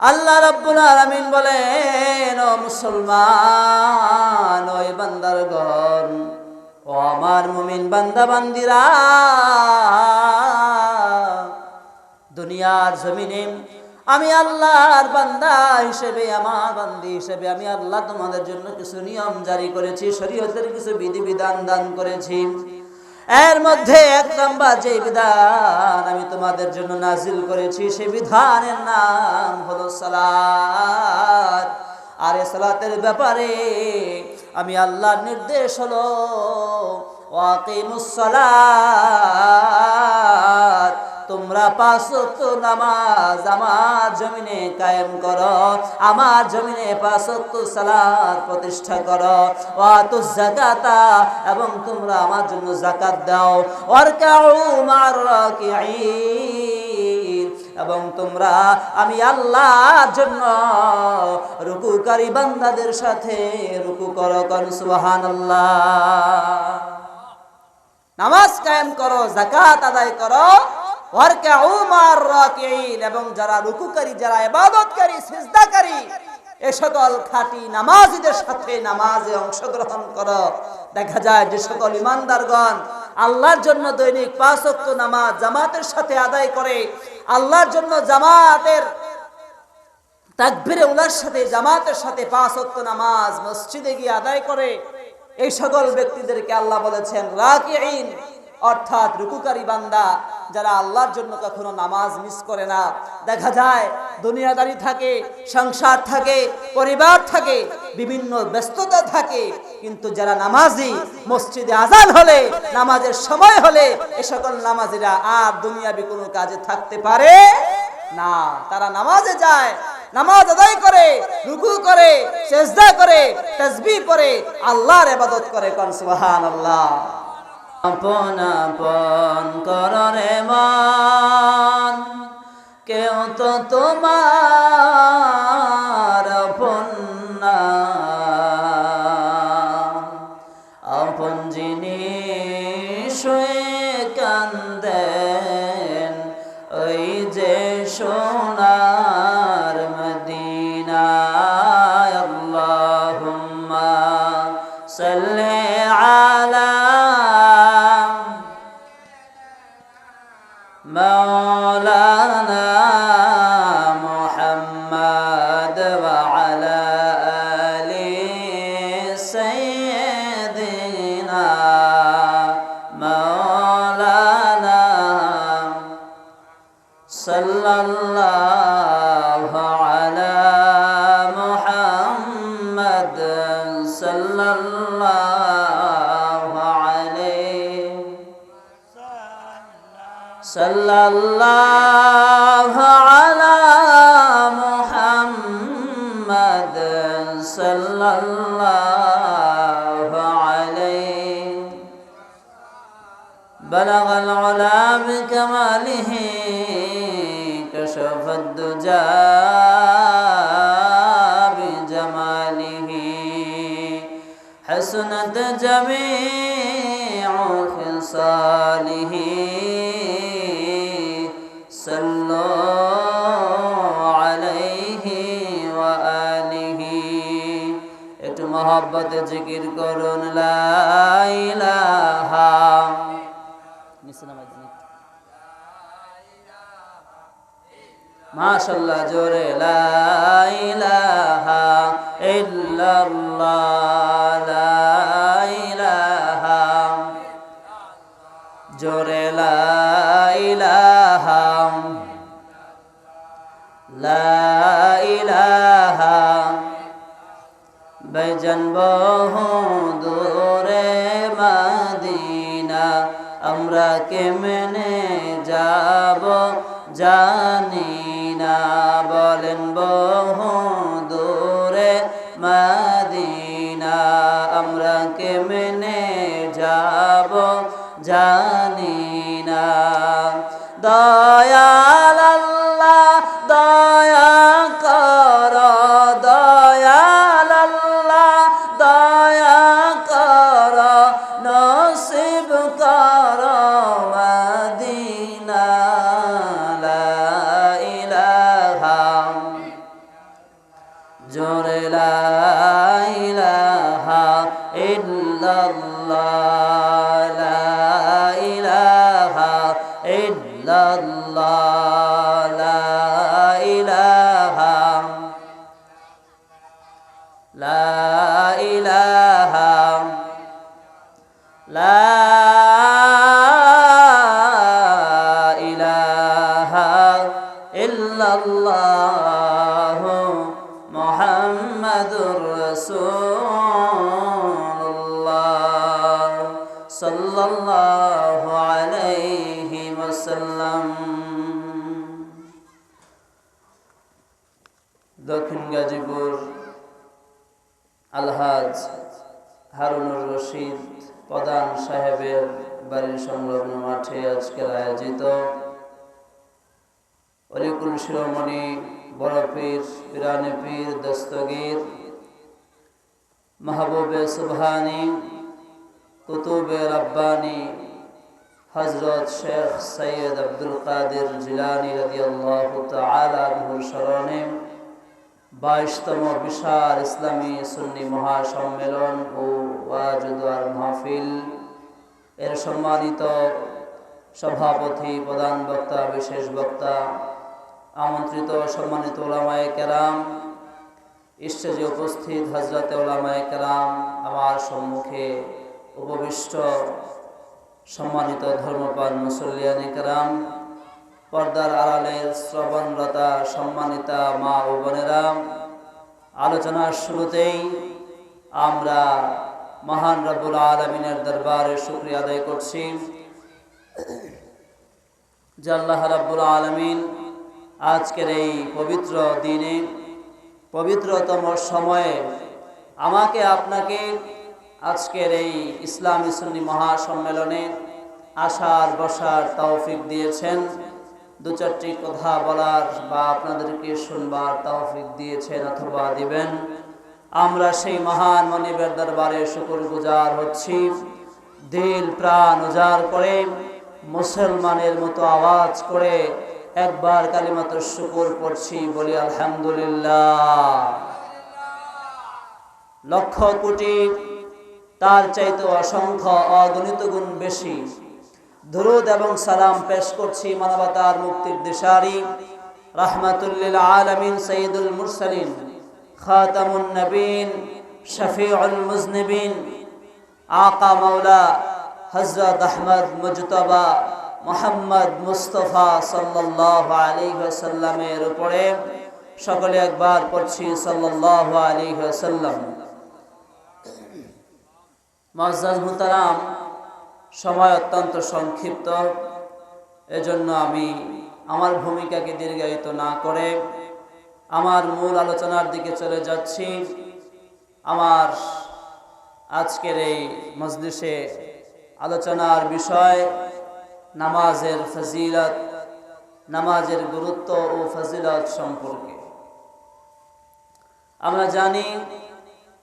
আল্লাহ রাব্বুল আলামিন বলেন, ও মুসলমান, ওই বান্দার ঘর ও আমার মুমিন বান্দা বান্দিরা দুনিয়ার জমিনে আমি আল্লাহর বান্দা হিসেবে, আমার বান্দি হিসেবে, আমি আল্লাহ তোমাদের জন্য কিছু নিয়ম জারি করেছি, শরীয়তের কিছু বিধিবিধান দান করেছি। এর মধ্যে এক নম্বর যে বিধান আমি তোমাদের জন্য নাজিল করেছি, সে বিধানের নাম হলো সালাত। আর এ সালাতের ব্যাপারে আমি আল্লাহর নির্দেশ হলো ওয়াকিমুস সালাত। তোমরা পাঁচ নামাজ আমার জমিনে কায়েম করো, আমার জমিনে পাঁচ ওয়াক্ত সালাত প্রতিষ্ঠা করো। ওয়াতুজ যাকাতা এবং তোমরা আমার জন্য যাকাত দাও। ওয়ারকাউ মার এবং তোমরা আমি আল্লাহর জন্য রুকুকারী বান্দাদের সাথে রুকু করো কর সুবহানাল্লাহ। নামাজ কায়েম করো জাকাত আদায় করো। এবং যারা রুকুকারী, যারা এবাদতকারী সিজদাকারী, এ সকল খাঁটি নামাজীদের সাথে নামাজে অংশগ্রহণ করো। দেখা যায় যে সকল ইমানদারগণ আল্লাহর জন্য দৈনিক পাঁচ নামাজ জামাতের সাথে আদায় করে, আল্লাহর জন্য জামাতের তাকবিরে উলার সাথে, জামাতের সাথে পাঁচ নামাজ মসজিদে গিয়ে আদায় করে। এই সকল ব্যক্তিদেরকে আল্লাহ বলেছেন, রাকিঈন, অর্থাৎ রুকুকারী বান্দা যারা আল্লাহর জন্য কখনো নামাজ মিস করে না, দেখা যায় দুনিয়াদারি থাকে, সংসার থাকে, পরিবার থাকে, বিভিন্ন ব্যস্ততা থাকে, কিন্তু যারা নামাজি, মসজিদে আজান হলে, নামাজের সময় হলে, এ সকল নামাজিরা আর দুনিয়াবি কোনো কাজে থাকতে পারে না। তারা নামাজে যায়, নামাজ আদায় করে, রুকু করে, সেজদা করে তসবি করে আল্লাহর ইবাদত করে কোন, সুবহানাল্লাহ। আপন আপন কররে মান। কেউ তো তোমার আপন না। الله عليه صلى الله على محمد صلى الله عليه بلغ العلا بكماله كشف الدجى. মহব্বতে জিকির করুন লা ইলাহা। মাশাল্লাহ জোরে জোরে লা ইলাহা। লা বেজন বহু দূরে মাদিনা। আমরা কেমনে যাব জানি না। বলেন বহু দূরে মাদিনা। আমরা কেমনে যাব জানি না। দয়াল সৈয়দ আব্দুল কাদের জিলানি রাদিয়াল্লাহু তাআলা আনহুর স্মরণে বাইশতম বিশাল ইসলামী সুন্নি মহাসম্মেলন ও ওয়াজুদার মাহফিল। এর সম্মানিত সভাপতি, প্রধান বক্তা, বিশেষ বক্তা, আমন্ত্রিত সম্মানিত ওলামায়ে কেরাম, স্টেজে উপস্থিত হজরত ওলামায়ে কেরাম আমার সম্মুখে উপবিষ্ট সম্মানিত ধর্মপাল মুসল্লিয়ানি কেরাম, পর্দার আড়ালের শ্রবণরতা সম্মানিতা মা ও বোনেরা, আলোচনার শুরুতেই আমরা মহান রব্বুল আলমিনের দরবারে শুক্রিয়া আদায় করছি। যে আল্লাহ রাব্বুল আলমিন আজকের এই পবিত্র দিনে পবিত্রতম সময়ে আমাকে আপনাকে আজকের এই ইসলামী সুন্নি মহাসম্মেলনে আসার বসার তৌফিক দিয়েছেন। দু চারটি কথা বলার বা আপনাদেরকে শুনবার তৌফিক দিয়েছেন অথবা দিবেন। আমরা সেই মহান মনিবের দরবারে শুকুর গুজার হচ্ছি। দিল প্রাণ উজাড় করে, মুসলমানের মতো আওয়াজ করে একবার কালিমাত্র শুকুর পড়ছি বলি আলহামদুলিল্লাহ। লক্ষ কোটি তার চাইতে অসংখ্য অগণিত গুণ বেশি। দুরুদ এবং সালাম পেশ করছি মানবতার মুক্তির দিশারি। রাহমাতুল্লিল আলামিন সঈদুল মুরসালিন, খাতামুন নবীন, শফিউল মুজনিবিন, আকা মাওলা হজরত আহমদ মুজতবা মোহাম্মদ মুস্তফা সাল্লাহ আলী সাল্লামের উপরে। সকলে একবার পড়ছি সাল্লাহ আলী সাল্লাম মজাজ মুতারাম সময় অত্যন্ত সংক্ষিপ্ত। এজন্য আমি আমার ভূমিকাকে দীর্ঘায়িত না করে আমার মূল আলোচনার দিকে চলে যাচ্ছি। আমার আজকের এই মজলিসে আলোচনার বিষয় নামাজের ফজিলত, নামাজের গুরুত্ব ও ফজিলত সম্পর্কে। আমরা জানি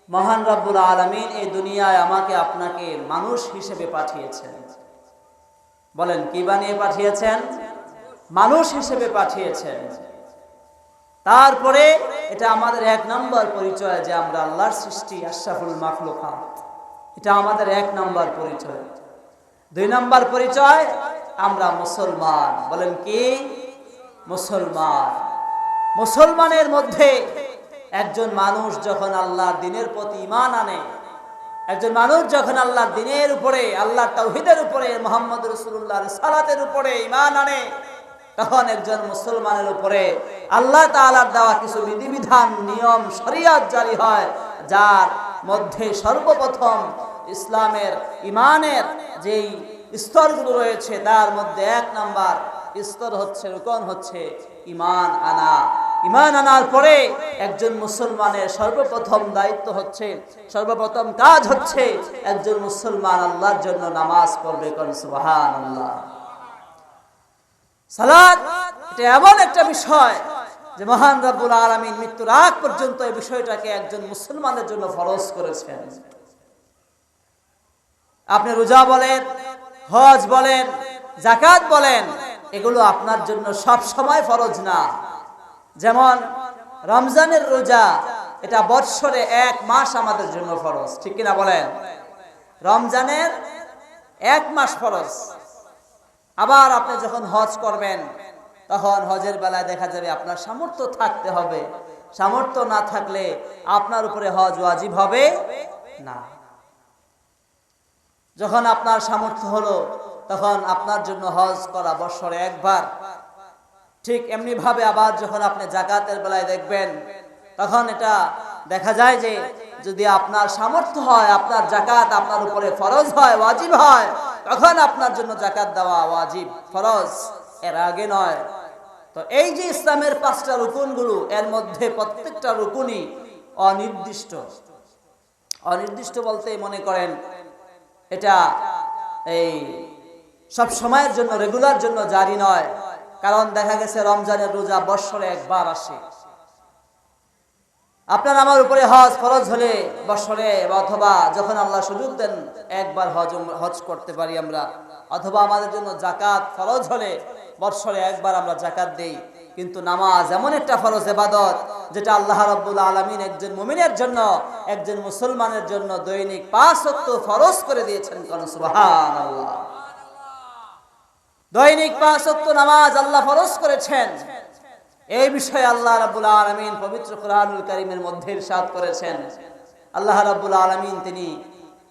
মহান রব্বুল আলমিন এই দুনিয়ায় আমাকে আপনাকে মানুষ হিসেবে পাঠিয়েছেন। বলেন, কি বানিয়ে পাঠিয়েছেন? মানুষ হিসেবে পাঠিয়েছেন। তারপরে এটা আমাদের এক নম্বর পরিচয় যে আমরা আল্লাহর সৃষ্টি, আশরাফুল মাখলুকাত এটা আমাদের এক নম্বর পরিচয়। দুই নম্বর পরিচয়, আমরা মুসলমান। বলেন, কি? মুসলমান। মুসলমানের মধ্যে একজন মানুষ যখন আল্লাহর দিনের প্রতি ইমান আনে, একজন মানুষ যখন আল্লাহর দিনের উপরে, আল্লাহর তৌহিদের উপরে, মোহাম্মদ রসুল্লাহ সালাতের উপরে ইমান আনে, তখন একজন মুসলমানের উপরে আল্লাহ তালার দেওয়া কিছু বিধিবিধান, নিয়ম, শরিয়াত জারি হয়, যার মধ্যে সর্বপ্রথম ইসলামের ইমানের যেই স্তরগুলো রয়েছে, তার মধ্যে এক নাম্বার স্তর হচ্ছে, রুকন হচ্ছে ইমান আনা। ইমান আনার পরে একজন মুসলমানের সর্বপ্রথম দায়িত্ব হচ্ছে, সর্বপ্রথম কাজ হচ্ছে একজন মুসলমান আল্লাহর জন্য নামাজ পড়বে কোন? সুবাহান আল্লাহ সালাদ এটা এমন একটা বিষয় যে মহান রাব্বুল আলমিন মৃত্যুর আগ পর্যন্ত এই বিষয়টাকে একজন মুসলমানের জন্য ফরজ করেছেন। আপনি রোজা বলেন, হজ বলেন জাকাত বলেন, এগুলো আপনার জন্য সব সময় ফরজ না। যেমন রমজানের রোজা, এটা বৎসরে এক মাস আমাদের জন্য ফরজ, ঠিক কিনা বলেন? রমজানের এক মাস ফরজ। আবার আপনি যখন হজ করবেন, তখন হজের বেলায় দেখা যাবে আপনার সামর্থ্য থাকতে হবে। সামর্থ্য না থাকলে আপনার উপরে হজ ওয়াজিব হবে না। যখন আপনার সামর্থ্য হলো, তখন আপনার জন্য হজ করা বৎসরে একবার। ঠিক এমনি ভাবে আবার যখন আপনি জাকাতের বেলায় দেখবেন, তখন এটা দেখা যায় যে যদি আপনার সামর্থ্য হয়, আপনার জাকাত আপনার উপরে ফরজ হয়, ওয়াজিব হয়, তখন আপনার জন্য জাকাত দেওয়া ওয়াজিব, ফরজ। এর আগে নয়। তো এই যে ইসলামের পাঁচটা রুকুনগুলো, এর মধ্যে প্রত্যেকটা রুকুনই অনির্দিষ্ট। অনির্দিষ্ট বলতে মনে করেন, এটা এই সব সময়ের জন্য রেগুলার জন্য জারি নয়। কারণ দেখা গেছে রমজানের রোজা বৎসরে একবার আসে। আপনার আমার উপরে হজ ফরজ হলে বৎসরে অথবা যখন আল্লাহ সুযোগ দেন, একবার হজ হজ করতে পারি আমরা। অথবা আমাদের জন্য জাকাত ফরজ হলে বৎসরে একবার আমরা জাকাত দেই। কিন্তু নামাজ এমন একটা ফরজ এবাদত, যেটা আল্লাহ রব্বুল আলমিন একজন মুমিনের জন্য, একজন মুসলমানের জন্য দৈনিক পাঁচ অক্ট ফরজ করে দিয়েছেন। কোন সুবহান আল্লাহ দৈনিক পাঁচ অক্ট নামাজ আল্লাহ ফরজ করেছেন। এই বিষয়ে আল্লাহ রাব্বুল আলামিন পবিত্র কোরআনুল কারীমের মধ্যে ইরশাদ করেছেন। আল্লাহ রাব্বুল আলামিন তিনি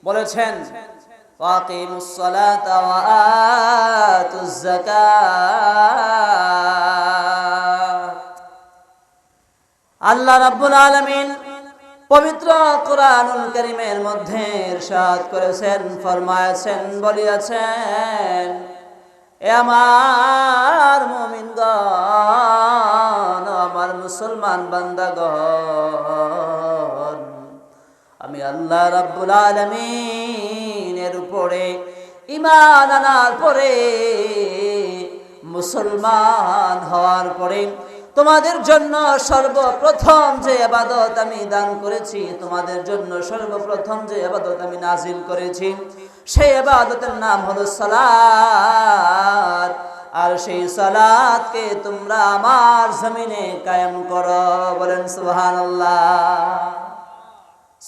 বলেছেন আল্লাহ রাব্বুল আলমিন পবিত্র কোরআনুল কারীমের মধ্যে ইরশাদ করেছেন, ফরমায়াছেন, বলিয়াছেন আমার মুমিনগণ, আমার মুসলমান বান্দাগণ, আমি আল্লাহ রাব্বুল আলামিনের উপরে ইমান আনার পরে, মুসলমান হওয়ার পরে তোমাদের জন্য সর্বপ্রথম যে আবাদত আমি দান করেছি, তোমাদের জন্য সর্বপ্রথম যে আবাদত আমি নাজিল করেছি সেই আবাদতের নাম হলো সালাত। আর সেই সালাতকে তোমরা আমার জমিনে কায়েম করো, বলেন সুবহানাল্লাহ।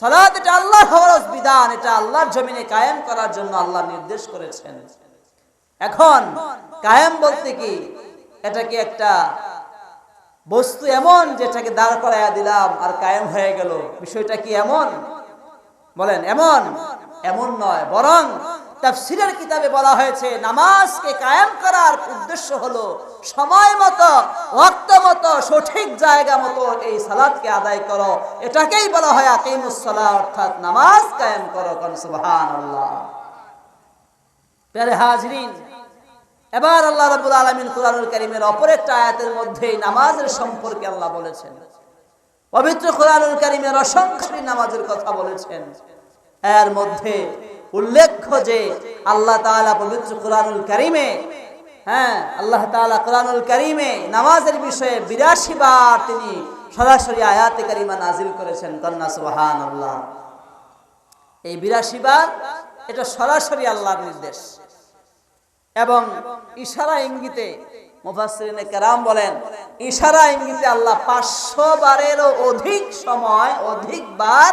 সালাত এটা আল্লাহ ফরজ বিধান, এটা আল্লাহর জমিনে কায়েম করার জন্য আল্লাহ নির্দেশ করেছেন। এখন কায়েম বলতে কি? এটা কি একটা বস্তু এমন যেটাকে দাঁড় করাইয়া দিলাম আর কায়েম হয়ে গেল? বিষয়টা কি এমন? বলেন, এমন। এমন নয়, বরং তাফসিরের কিতাবে বলা হয়েছে, নামাজকে কায়েম করার উদ্দেশ্য হলো সময় মতো, ওয়াক্ত মতো, সঠিক জায়গা মতো এই সালাদকে আদায় করো। এটাকেই বলা হয় আকিমুসসালাহ, অর্থাৎ নামাজ কায়েম করো কোন হাজরিন, এবার আল্লাহ রাব্বুল আলামিন কুরআনুল কারীমের অপর একটা আয়াতের মধ্যে নামাজের সম্পর্কে আল্লাহ বলেছেন। পবিত্র কোরআনুল কারীমের অসংখ্য নামাজের কথা বলেছেন। এর মধ্যে উল্লেখ্য যে আল্লাহ তাআলা পবিত্র কোরআনুল করিমে হ্যাঁ আল্লাহ তাআলা কোরআনুল করিমে নামাজের বিষয়ে বিরাশি বার তিনি সরাসরি আয়াতে কারিমা নাজিল করেছেন, কন্যা সুবহানাল্লাহ। এই বিরাশি বার এটা সরাসরি আল্লাহর নির্দেশ। এবং ইশারা ইঙ্গিতে মুফাসসিরিনে কেরাম বলেন, ইশারা ইঙ্গিতে আল্লাহ পাঁচশো বারেরও অধিক সময় অধিকবার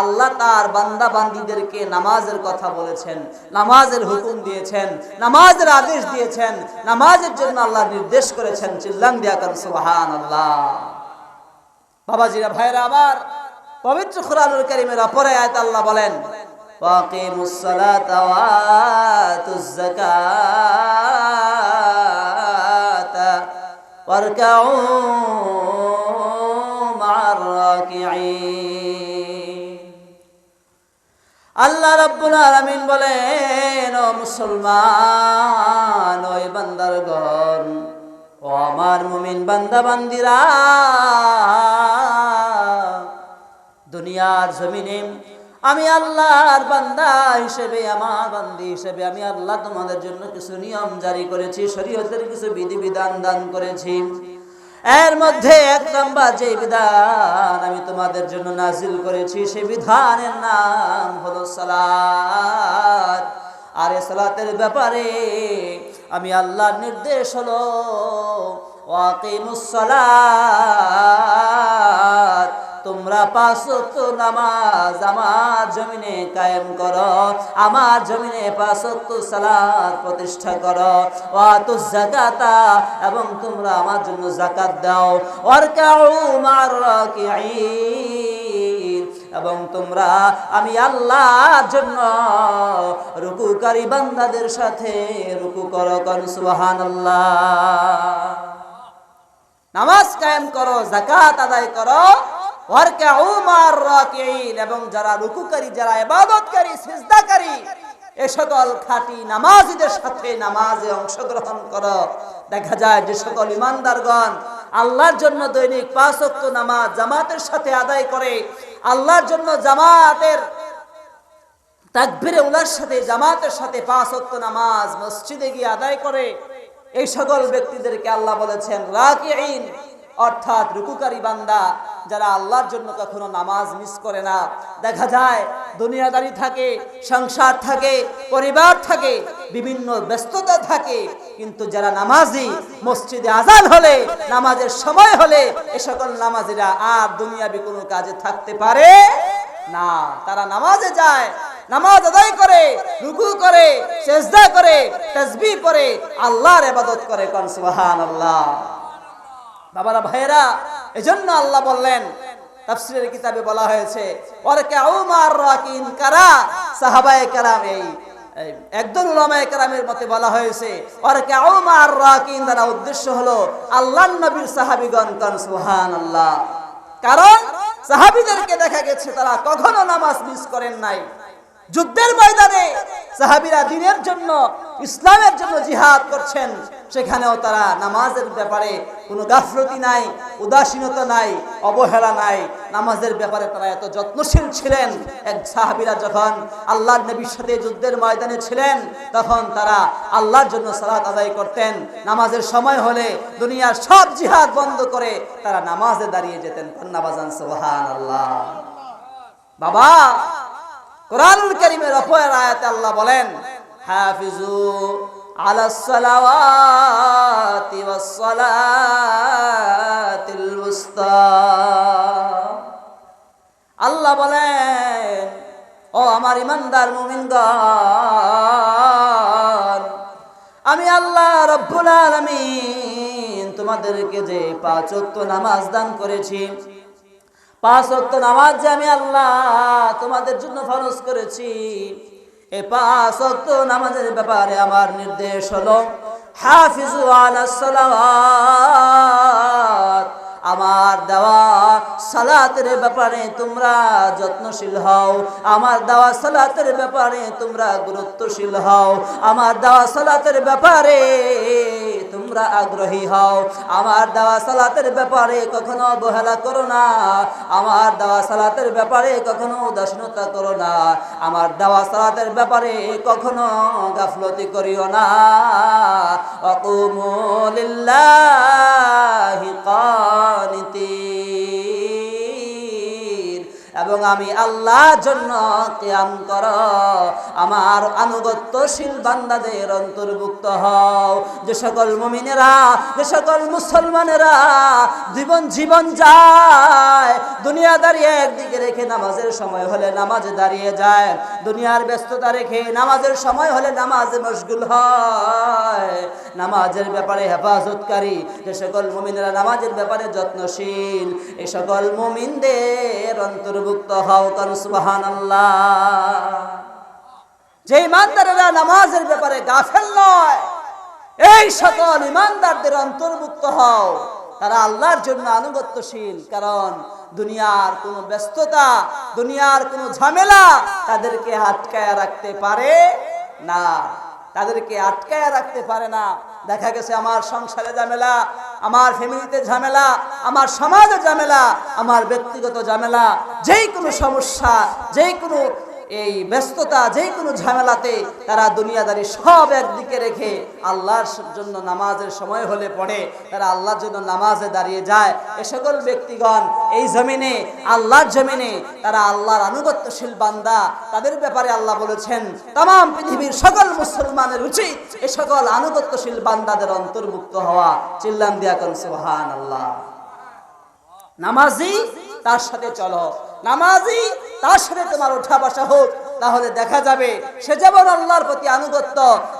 আল্লাহ তার বান্দা বান্দীদেরকে নামাজের কথা বলেছেন, নামাজের হুকুম দিয়েছেন, নামাজের আদেশ দিয়েছেন, নামাজের জন্য আল্লাহ নির্দেশ করেছেন চিল্লান দিয়া কর, সুবহানাল্লাহ। বাবাজিরা ভাইরা আমার, পবিত্র কোরআনুল কারীমের অপর আয়াত আল্লাহ বলেন ওয়াকিমুস সালাত ওয়া আতুজ যাকাত। আল্লাহ রাব্বুল আলামিন বলেন, ও মুসলমান, ওই বান্দারগণ, ও আমার মুমিন বান্দা বান্দিরা দুনিয়ার জমিনে আমি আল্লাহর বান্দা হিসেবে, আমার বান্দি হিসেবে, আমি আল্লাহ তোমাদের জন্য কিছু নিয়ম জারি করেছি, শরীয়তের কিছু বিধিবিধান দান করেছি। এর মধ্যে এক নম্বর যে বিধান আমি তোমাদের জন্য নাজিল করেছি সেই বিধানের নাম হলো সালাত। আর সালাতের ব্যাপারে আমি আল্লাহর নির্দেশ হলো ওয়াকিমুস সালাত। তোমরা তোমরা পাঁচ নামাজ আমার জমিনে কায়েম করো, আমার জমিনে পাঁচ ওয়াক্ত সালাত প্রতিষ্ঠা করো। যাকাতা এবং তোমরা আমার জন্য যাকাত দাও। ওয়ারকাউ মার এবং তোমরা আমি আল্লাহর জন্য রুকুকারী বান্দাদের সাথে রুকু করো কর সুবহানাল্লাহ। নামাজ কায়েম করো জাকাত আদায় করো। এবং যারা রুকুকারী, যারা এবাদতকারী সিজদাকারী, এ সকল খাঁটি নামাজীদের সাথে নামাজে অংশগ্রহণ করো। দেখা যায় যে সকল ইমানদারগণ আল্লাহর জন্য দৈনিক পাঁচ নামাজ জামাতের সাথে আদায় করে, আল্লাহর জন্য জামাতের তাকবিরে উলার সাথে, জামাতের সাথে পাঁচ নামাজ মসজিদে গিয়ে আদায় করে। এই সকল ব্যক্তিদেরকে আল্লাহ বলেছেন, রাকিঈন অর্থাৎ রুকুকারী বান্দা যারা আল্লাহর জন্য কখনো নামাজ মিস করে না। দেখা যায় দুনিয়াদারি থাকে, সংসার থাকে, পরিবার থাকে, বিভিন্ন ব্যস্ততা থাকে। কিন্তু যারা নামাজি, মসজিদে আজান হলে, নামাজের সময় হলে, এ সকল নামাজিরা আর দুনিয়াবি কোনো কাজে থাকতে পারে না। তারা নামাজে যায়, নামাজ আদায় করে, রুকু করে, সেজদা করে, তাসবিহ করে আল্লাহর ইবাদত করে কোন, সুবহানাল্লাহ। বাবারা, ভাইয়েরা, এজন্য আল্লাহ বললেন, তাফসীরের কিতাবে বলা হয়েছে, ওয়ারকাউ মার রাকিন কারা? সাহাবায়ে কেরাম এই একদল উলামায়ে কেরামের মতে বলা হয়েছে, ওয়ারকাউ মার রাকিন দ্বারা উদ্দেশ্য হলো আল্লাহর নবীর সাহাবীগণ কোন, সুবহানাল্লাহ। কারণ সাহাবীদেরকে দেখা গেছে তারা কখনো নামাজ মিস করেন নাই। যুদ্ধের ময়দানে সাহাবীরা দিনের জন্য, ইসলামের জন্য জিহাদ করছেন। সেখানেও তারা নামাজের ব্যাপারে কোনো গাফলতি নাই, উদাসীনতা নাই, অবহেলা নাই। নামাজের ব্যাপারে তারা এত যত্নশীল ছিলেন। এক সাহাবিরা যখন আল্লাহর নবীর সাথে যুদ্ধের ময়দানে ছিলেন, তখন তারা আল্লাহর জন্য সালাত আদায় করতেন। নামাজের সময় হলে দুনিয়ার সব জিহাদ বন্ধ করে তারা নামাজে দাঁড়িয়ে যেতেন। কন্যাবাজান সুবহান আল্লাহ বাবা, কোরআনুল করিমের অপর আয়াতে আল্লাহ বলেন, হাফিজু আল্লাহ বলেন, ও আমার ইমানদার মুমিনগণ, আমি আল্লাহ রব্বুল আলামিন তোমাদেরকে যে পাঁচ ওয়াক্ত নামাজ দান করেছি, পাঁচ নামাজ যে আমি আল্লাহ তোমাদের জন্য ফরজ করেছি এই পাঁচ অক্ত নামাজের ব্যাপারে আমার নির্দেশ হলো হাফিজু সালাওয়াত। আমার দেওয়া সালাতের ব্যাপারে তোমরা যত্নশীল হও। আমার দেওয়া সালাতের ব্যাপারে তোমরা গুরুত্বশীল হও। আমার দেওয়া সালাতের ব্যাপারে তোমরা আগ্রহী হও। আমার দেওয়া সালাতের ব্যাপারে কখনো অবহেলা করো না। আমার দেওয়া সালাতের ব্যাপারে কখনো উদাসীনতা করো না। আমার দেওয়া সালাতের ব্যাপারে কখনো গাফলতি করিও না। অকুমু লিল্লাহি কানিতিন এবং আমি আল্লাহর জন্য কিয়াম কর। আমার আনুগত্যশীল বান্দাদের অন্তর্ভুক্ত হও। যে সকল মুমিনেরা, যে সকল মুসলমানেরা জীবন জীবন যায়, দুনিয়া দাঁড়িয়ে একদিকে রেখে নামাজের সময় হলে নামাজে দাঁড়িয়ে যায়, দুনিয়ার ব্যস্ততা রেখে নামাজের সময় হলে নামাজে মশগুল হয়। নামাজের ব্যাপারে হেফাজতকারী, যে সকল মুমিনেরা নামাজের ব্যাপারে যত্নশীল এই সকল মুমিনদের অন্তর্ভুক্ত হও কারণ সুবাহান যে ইমানদারেরা নামাজের ব্যাপারে গাফেল নয়, এই সকল ইমানদারদের অন্তর্ভুক্ত হও। তারা আল্লাহর জন্য আনুগত্যশীল, কারণ দুনিয়ার কোনো ব্যস্ততা, দুনিয়ার কোনো ঝামেলা তাদেরকে আটকায় রাখতে পারে না। তাদেরকে আটকায় রাখতে পারে না। দেখা গেছে আমার সংসারে ঝামেলা আমার ফ্যামিলিতে ঝামেলা আমার সমাজে ঝামেলা আমার ব্যক্তিগত ঝামেলা যেই কোনো সমস্যা যেই কোনো এই ব্যস্ততা যে কোনো ঝামেলাতে তারা দুনিয়াদারি সব একদিকে রেখে আল্লাহর জন্য নামাজের সময় হলে পড়ে, তারা আল্লাহর জন্য নামাজে দাঁড়িয়ে যায়। এ সকল ব্যক্তিগণ এই জমিনে, আল্লাহর জমিনে তারা আল্লাহর আনুগত্যশীল বান্দা। তাদের ব্যাপারে আল্লাহ বলেছেন তাম পৃথিবীর সকল মুসলমানের উচিত এ সকল আনুগত্যশীল বান্দাদের অন্তর্ভুক্ত হওয়া। চিল্লান দিয়া কন সুবহান আল্লাহ নামাজি তার সাথে চলো। নামাজি তার সাথে তোমার ওঠা বসা হোক। তাহলে দেখা যাবে সে যেমন আল্লাহর প্রতি আনুগত্য,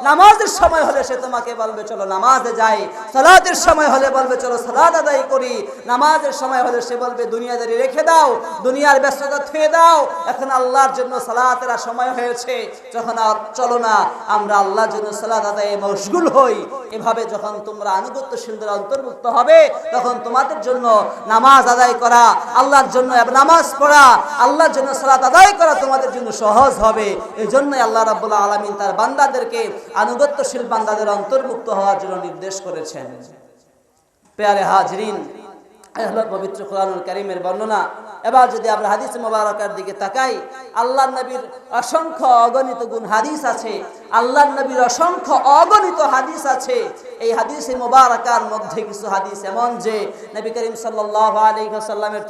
নামাজের সময় হলে সে তোমাকে বলবে, চলো নামাজে যাই। সালাতের সময় হলে বলবে, চলো সালাত আদায় করি। নামাজের সময় হলে সে বলবে, দুনিয়াদারি রেখে দাও, দুনিয়ার ব্যস্ততা থুয়ে দাও। এখন আল্লাহর জন্য সালাতের সময় হয়েছে যখন আর চলো না, আমরা আল্লাহর জন্য সালাত আদায়ে মশগুল হই। এভাবে যখন তোমরা আনুগত্যশীলদের অন্তর্ভুক্ত হবে, তখন তোমাদের জন্য নামাজ আদায় করা, আল্লাহর জন্য নামাজ পড়া, আল্লাহর জন্য সালাত আদায় করা তোমাদের জন্য সহজ হবে। এই জন্যই আল্লাহ রাবুল্লাহ আলমিন তার বান্দাদেরকে আনুগত্যশীল বান্দাদের অন্তর্ভুক্ত হওয়ার জন্য নির্দেশ করেছেন। পেয়ারে হাজরিন হলো পবিত্র কোরআনুল করিমের বর্ণনা। এবার যদি আমরা হাদিস মোবারকার দিকে তাকাই আল্লাহ নবীর অসংখ্য অগণিত গুণ হাদিস আছে আল্লাহ নবীর অসংখ্য অগণিত হাদিস আছে। এই হাদিসে মোবারকার মধ্যে কিছু হাদিস এমন যে, নবী করিম সাল্লাহ আলী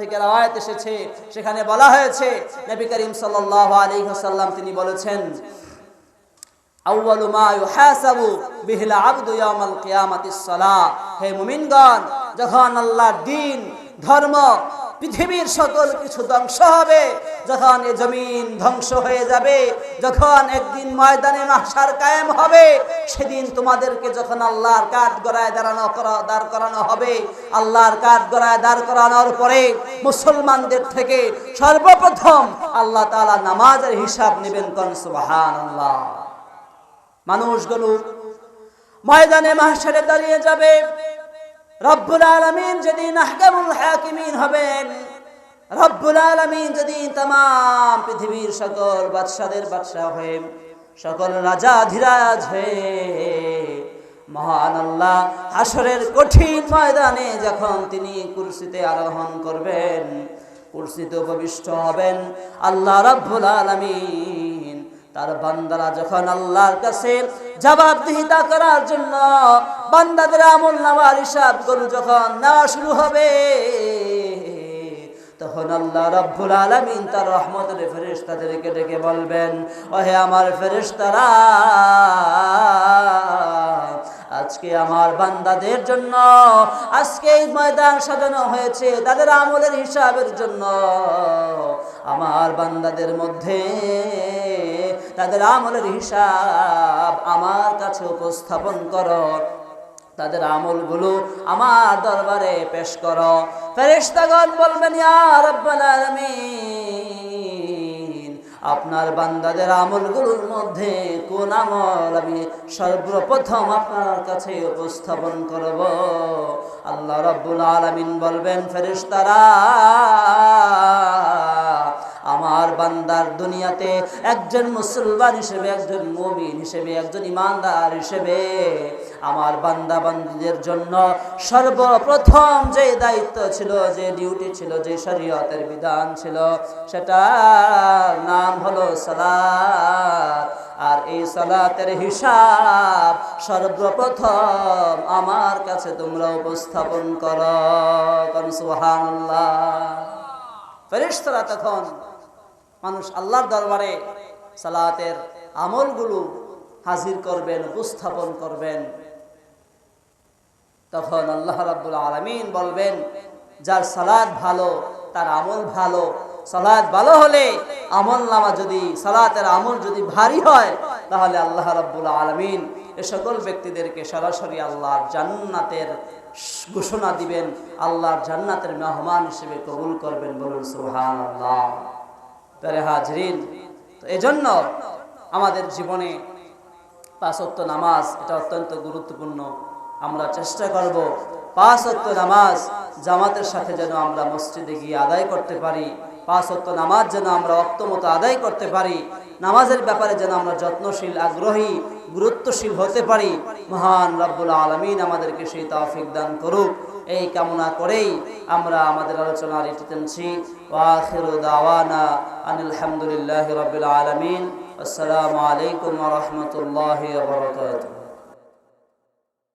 থেকে রাওয়ায়ত এসেছে। সেখানে বলা হয়েছে, নবী করিম সাল্লাহ আলী সাল্লাম তিনি বলেছেন, আউয়ালু মা ইউহাসাবু বিহিল আবদু ইয়াউমাল কিয়ামাতিস সালাহ। হে মুমিনগণ যখন আল্লাহর দ্বীন ধর্ম, পৃথিবীর সকল কিছু ধ্বংস হবে, যখন এ জমিন ধ্বংস হয়ে যাবে, যখন একদিন ময়দানে মাহশার কায়েম হবে, সেদিন তোমাদেরকে যখন আল্লাহর কাঠ গড়ায় দাঁড়ানো করা, দাঁড় করানো হবে, আল্লাহর কাঠ গড়ায় দাঁড় করানোর পরে মুসলমানদের থেকে সর্বপ্রথম আল্লাহ তাআলা নামাজের হিসাব নেবেন কোন? সুবহানাল্লাহ। মানুষগুলো ময়দানে মাহশারে দাঁড়িয়ে যাবে রব্বুল আলমিন যেদিন আহকামুল হাকিমিন হবেন, রব্বুল আলমিন যেদিন তাম পৃথিবীর সকল বাদশাদের বাদশাহ হয়ে, সকল রাজা ধীরাজ হয়ে, মহান আল্লাহ হাসরের কঠিন ময়দানে যখন তিনি কুরসিতে আরোহণ করবেন, কুরসিতে উপবিষ্ট হবেন, আল্লাহ রব্বুল আলমিন তার বান্দারা যখন আল্লাহর কাছে জবাবদিহিতা করার জন্য বান্দাদের আমল নামার হিসাব গরু যখন নেওয়া শুরু হবে, তখন আল্লাহ রব্বুল আলমিন তার রহমতের ফেরেশতাদেরকে ডেকে বলবেন, ওহে আমার ফেরেশতারা, আজকে আমার বান্দাদের জন্য, আজকে এই ময়দান সাজানো হয়েছে, তাদের আমলের হিসাবের জন্য, আমার বান্দাদের মধ্যে তাদের আমলের হিসাব আমার কাছে উপস্থাপন করো। তাদের আমলগুলো আমার দরবারে পেশ করো। ফেরেশতাগণ বলবেন আপনার বান্দাদের আমলগুলোর মধ্যে কোন আমল আমি সর্বপ্রথম আপনার কাছে উপস্থাপন করব? আল্লাহ রাব্বুল আলামিন বলবেন, ফেরেশতারা আমার বান্দার দুনিয়াতে একজন মুসলমান হিসেবে, একজন মমিন হিসেবে, একজন ইমানদার হিসেবে আমার বান্দা বান্দিদের জন্য সর্বপ্রথম যে দায়িত্ব ছিল, যে ডিউটি ছিল, যে শরীয়তের বিধান ছিল, সেটার নাম হলো সালাত। আর এই সালাতের হিসাব সর্বপ্রথম আমার কাছে তোমরা উপস্থাপন করো। সুবহানাল্লাহ। ফেরেশতারা তখন মানুষ আল্লাহর দরবারে সালাতের আমলগুলো হাজির করবেন, উপস্থাপন করবেন। তখন আল্লাহ রাব্বুল আলামিন বলবেন, যার সালাদ ভালো, তার আমল ভালো। সালাদ ভালো হলে আমল নামা যদি, সালাতের আমল যদি ভারী হয়, তাহলে আল্লাহ রাব্বুল আলামিন এ সকল ব্যক্তিদেরকে সরাসরি আল্লাহর জান্নাতের ঘোষণা দিবেন, আল্লাহর জান্নাতের মেহমান হিসেবে কবুল করবেন বলুন সুবহান আল্লাহ তারে হাজরিন। তো এজন্য আমাদের জীবনে পাঁচত্ব নামাজ এটা অত্যন্ত গুরুত্বপূর্ণ। আমরা চেষ্টা করব পাঁচত্ব নামাজ জামাতের সাথে যেন আমরা মসজিদে গিয়ে আদায় করতে পারি। পাঁচত্ব নামাজ যেন আমরা অক্তমতো আদায় করতে পারি। নামাজের ব্যাপারে যেন আমরা যত্নশীল, আগ্রহী, গুরুত্বশীল হতে পারি। মহান রব্বুল আলমিন আমাদেরকে সেই তৌফিক দান করুক। এই কামনা করেই আমরা আমাদের আলোচনার এটি টানছি ওয়াখিরু দাওয়ানা আনিল হামদুলিল্লাহি রাব্বিল আলামিন। আসসালামু আলাইকুম রহমতুল্লাহ বারাকাতুহু।